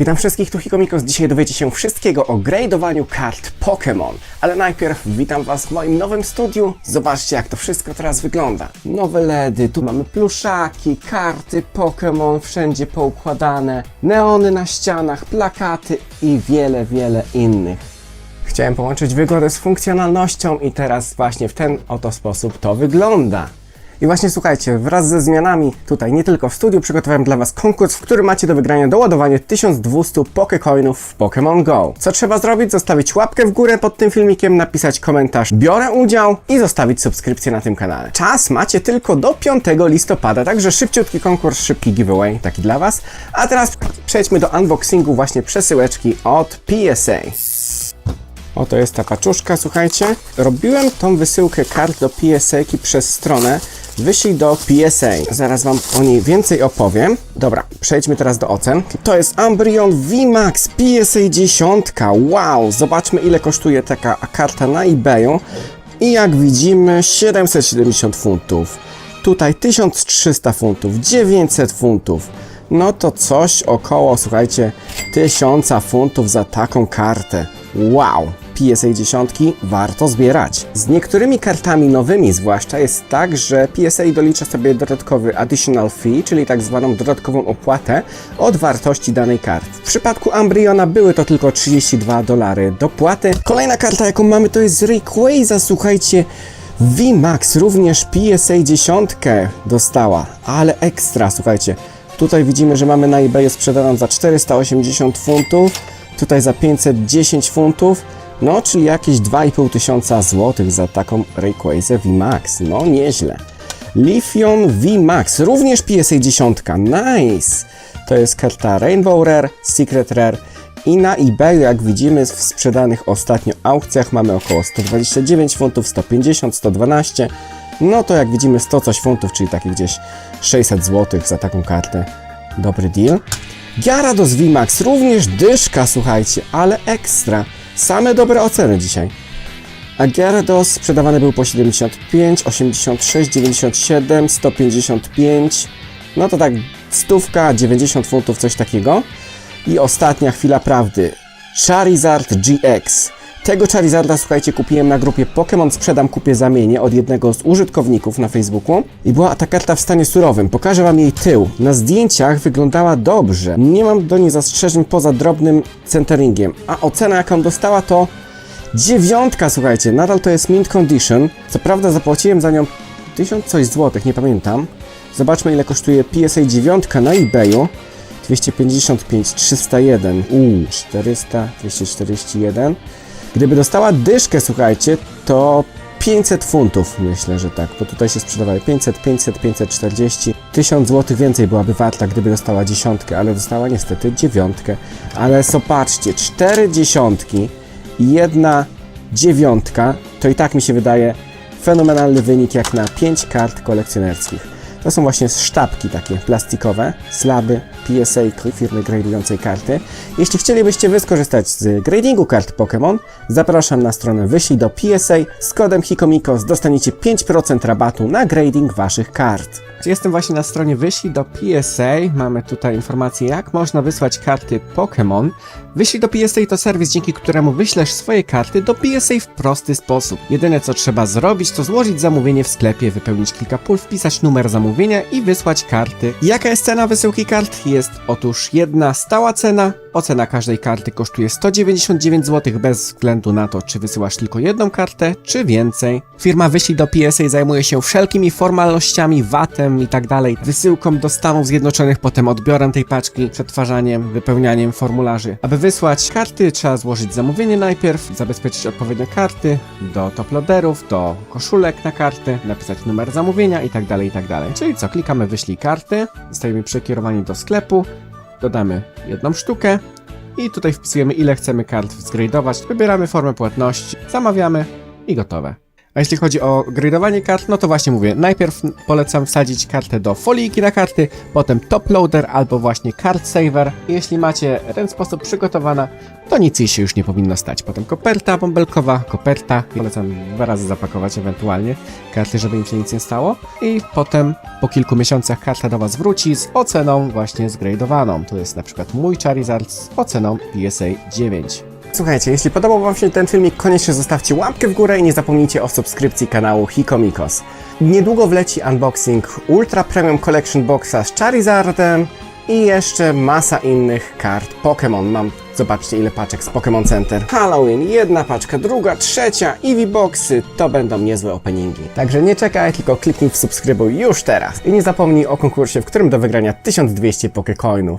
Witam wszystkich, tu Hikomikos. Dzisiaj dowiecie się wszystkiego o gradowaniu kart Pokémon. Ale najpierw witam Was w moim nowym studiu. Zobaczcie, jak to wszystko teraz wygląda. Nowe LEDy, tu mamy pluszaki, karty Pokémon, wszędzie poukładane, neony na ścianach, plakaty i wiele, wiele innych. Chciałem połączyć wygodę z funkcjonalnością i teraz właśnie w ten oto sposób to wygląda. I właśnie słuchajcie, wraz ze zmianami tutaj nie tylko w studiu przygotowałem dla Was konkurs, w którym macie do wygrania doładowanie 1200 Pokecoinów w Pokémon Go. Co trzeba zrobić? Zostawić łapkę w górę pod tym filmikiem, napisać komentarz biorę udział i zostawić subskrypcję na tym kanale. Czas macie tylko do 5 listopada, także szybciutki konkurs, szybki giveaway taki dla Was. A teraz przejdźmy do unboxingu właśnie przesyłeczki od PSA. Oto jest ta paczuszka, słuchajcie. Robiłem tą wysyłkę kart do PSA przez stronę Wyślij do PSA. Zaraz Wam o niej więcej opowiem. Dobra, przejdźmy teraz do ocen. To jest Ambryon VMAX PSA 10. Wow! Zobaczmy ile kosztuje taka karta na eBayu. I jak widzimy 770 funtów. Tutaj 1300 funtów, 900 funtów. No to coś około, słuchajcie, 1000 funtów za taką kartę. Wow! PSA 10 warto zbierać. Z niektórymi kartami nowymi zwłaszcza jest tak, że PSA dolicza sobie dodatkowy additional fee, czyli tak zwaną dodatkową opłatę od wartości danej karty. W przypadku Ambryona były to tylko 32 dolary dopłaty. Kolejna karta jaką mamy to jest Rayquaza, słuchajcie, VMAX również PSA 10 dostała, ale ekstra, słuchajcie. Tutaj widzimy, że mamy na eBayu sprzedaną za 480 funtów, tutaj za 510 funtów, no czyli jakieś 2,5 tysiąca złotych za taką Rayquaza VMAX, no nieźle. Lithium VMAX, również PSA 10, nice! To jest karta Rainbow Rare, Secret Rare i na eBayu, jak widzimy w sprzedanych ostatnio aukcjach mamy około 129 funtów, 150, 112, no to jak widzimy 100 coś funtów, czyli takie gdzieś 600 zł za taką kartę. Dobry deal. Gyarados VMAX, również dyszka, słuchajcie, ale ekstra. Same dobre oceny dzisiaj. A Gyarados sprzedawany był po 75, 86, 97, 155. No to tak stówka, 90 funtów, coś takiego. I ostatnia chwila prawdy. Charizard GX. Tego Charizarda, słuchajcie, kupiłem na grupie Pokémon Sprzedam, kupię, zamienię od jednego z użytkowników na Facebooku. I była ta karta w stanie surowym. Pokażę Wam jej tył. Na zdjęciach wyglądała dobrze. Nie mam do niej zastrzeżeń poza drobnym centeringiem. A ocena, jaką dostała, to dziewiątka, słuchajcie. Nadal to jest mint condition. Co prawda zapłaciłem za nią 1000 coś złotych, nie pamiętam. Zobaczmy, ile kosztuje PSA 9 na eBayu. 255, 301, uuu, 400, 241. Gdyby dostała dyszkę, słuchajcie, to 500 funtów, myślę, że tak, bo tutaj się sprzedawały 500, 500, 540. 1000 zł więcej byłaby warta, gdyby dostała dziesiątkę, ale dostała niestety dziewiątkę. Ale zobaczcie, cztery dziesiątki i jedna dziewiątka, to i tak mi się wydaje fenomenalny wynik jak na 5 kart kolekcjonerskich. To są właśnie sztabki takie plastikowe, slaby PSA firmy gradującej karty. Jeśli chcielibyście wy skorzystać z gradingu kart Pokémon, zapraszam na stronę wyślij do PSA z kodem HIKOMIKOS dostaniecie 5% rabatu na grading waszych kart. Jestem właśnie na stronie wyślij do PSA, mamy tutaj informację jak można wysłać karty Pokémon. Wyślij do PSA to serwis, dzięki któremu wyślesz swoje karty do PSA w prosty sposób. Jedyne co trzeba zrobić to złożyć zamówienie w sklepie, wypełnić kilka pól, wpisać numer zamówienia i wysłać karty. Jaka jest cena wysyłki kart? Jest otóż jedna stała cena. Ocena każdej karty kosztuje 199 zł bez względu na to, czy wysyłasz tylko jedną kartę, czy więcej. Firma Wyślij do PSA zajmuje się wszelkimi formalnościami, VAT-em i tak wysyłką do Stanów Zjednoczonych, potem odbiorem tej paczki, przetwarzaniem, wypełnianiem formularzy. Aby wysłać karty, trzeba złożyć zamówienie najpierw, zabezpieczyć odpowiednie karty do toploaderów, do koszulek na karty, napisać numer zamówienia i tak dalej, i tak. Czyli co, klikamy wyślij karty, zostajemy przekierowani do sklepu, dodamy jedną sztukę i tutaj wpisujemy ile chcemy kart zgradować, wybieramy formę płatności, zamawiamy i gotowe. A jeśli chodzi o gradowanie kart, no to właśnie mówię, najpierw polecam wsadzić kartę do foliki na karty, potem top loader albo właśnie card saver. Jeśli macie ten sposób przygotowana, to nic jej się już nie powinno stać. Potem koperta bąbelkowa, koperta, polecam dwa razy zapakować ewentualnie karty, żeby im się nic nie stało. I potem po kilku miesiącach karta do Was wróci z oceną właśnie zgradowaną. Tu jest na przykład mój Charizard z oceną PSA 9. Słuchajcie, jeśli podobał Wam się ten filmik, koniecznie zostawcie łapkę w górę i nie zapomnijcie o subskrypcji kanału Hikomikos. Niedługo wleci unboxing Ultra Premium Collection Boxa z Charizardem i jeszcze masa innych kart Pokémon. Mam, zobaczcie ile paczek z Pokémon Center. Halloween, jedna paczka, druga, trzecia, Eevee Boxy, to będą niezłe openingi. Także nie czekaj, tylko kliknij w subskrybuj już teraz. I nie zapomnij o konkursie, w którym do wygrania 1200 Pokécoinów.